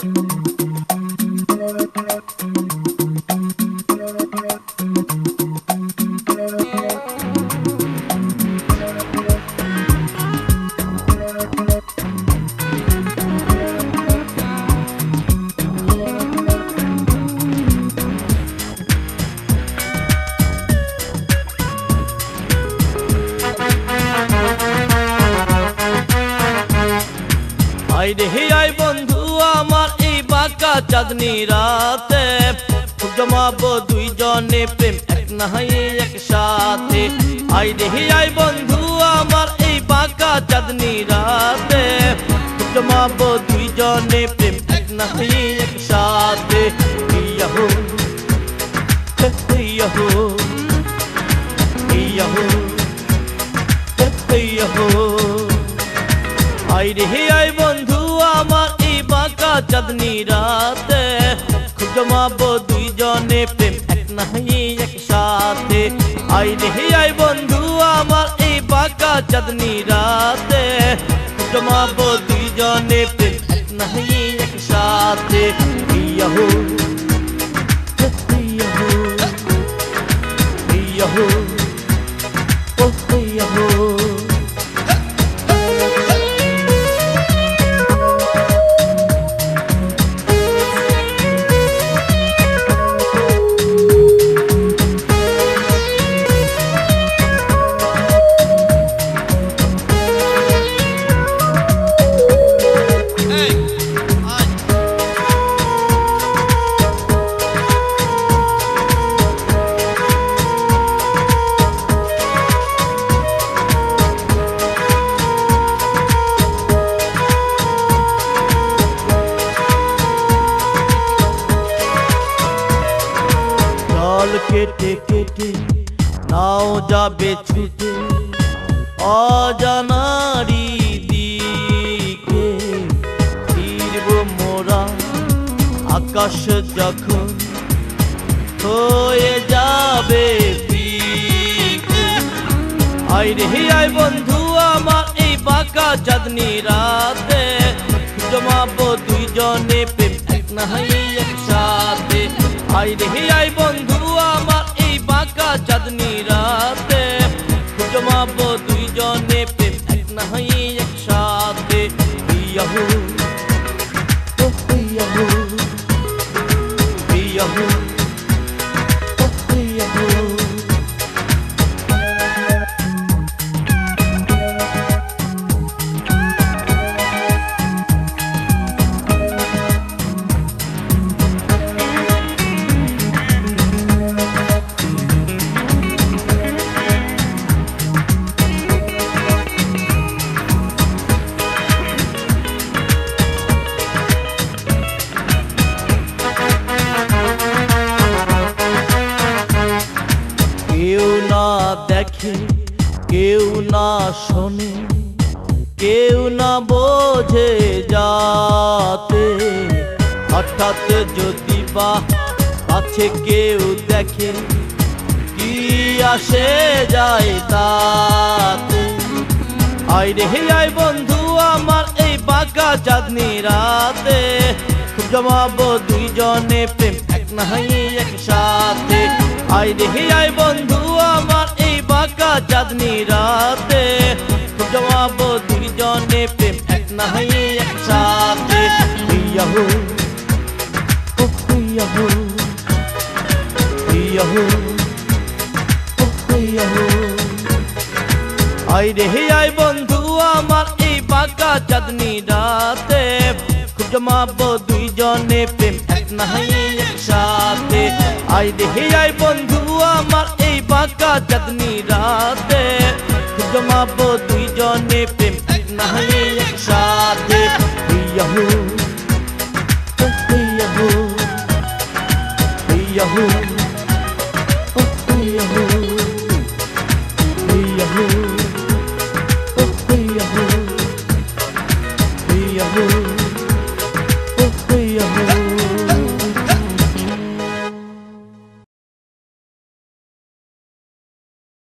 I রে হে I বন্ধু আমার এই বাঁকা চাঁদনি রাতে। জমাবো দুইজনে প্রেম, এক নাহাই একসাথে আই রে হে আই বন্ধু, আমার এই বাঁকা চাঁদনি রাতে। জমাবো দুইজনে প্রেম, এক নাহাই একসাথে ইয়াহু ইয়াহু ইয়াহু ইয়াহু আই রে আই বন্ধু চাঁদনি রাতে খুব জমাবো দুইজনে প্রেম এক নাহি একসাথে আই রে হে আই বন্ধু আমার এই বাঁকা চাঁদনি রাতে খুব জমাবো দুইজনে প্রেম এক নাহি একসাথে ইয়াহু ইয়াহু কেটে কেটে, নাও যাবে ছুটে অজানারি দিকে ফিরব মোরা আকাশ যখন হয়ে যাবে আই রে আই বন্ধু, আমার এই বাঁকা চাঁদনি রাতে জমাবো দুইজনে প্রেম এক না নাহাই একসাথে। আই রে কেউ না দেখে, কেউ না শোনে, কেউ না বোঝে যাতে। হঠাৎ যদি বা আছে কেউ দেখে, কি আসে যায় তাতে। আই রে আই বন্ধু, আমার এই বাঁকা চাঁদনি রাতে জমাবো দুইজনে প্রেম, এক নাহাই একসাথে আই রে হে আই বন্ধু, আমার এই বাঁকা চাঁদনি রাতে। জমাবো দুইজনে প্রেম এক নাহাই একসাথে ইয়াহু ইয়াহু ইয়াহু ইয়াহু আই রে হে আই বন্ধু, আমার এই বাঁকা চাঁদনি রাতে। খুব জমাবো দুইজনে প্রেম এক নাহাই একসাথে আই দেখি আই বন্ধু, আমার এই বাঁকা চাঁদনি রাতে জমাবো দুইজনে প্রেম নাহি একসাথে। হইয়াহু হইয়াহু হইয়াহু হইয়াহু হইয়াহু হইয়াহু হইয়াহু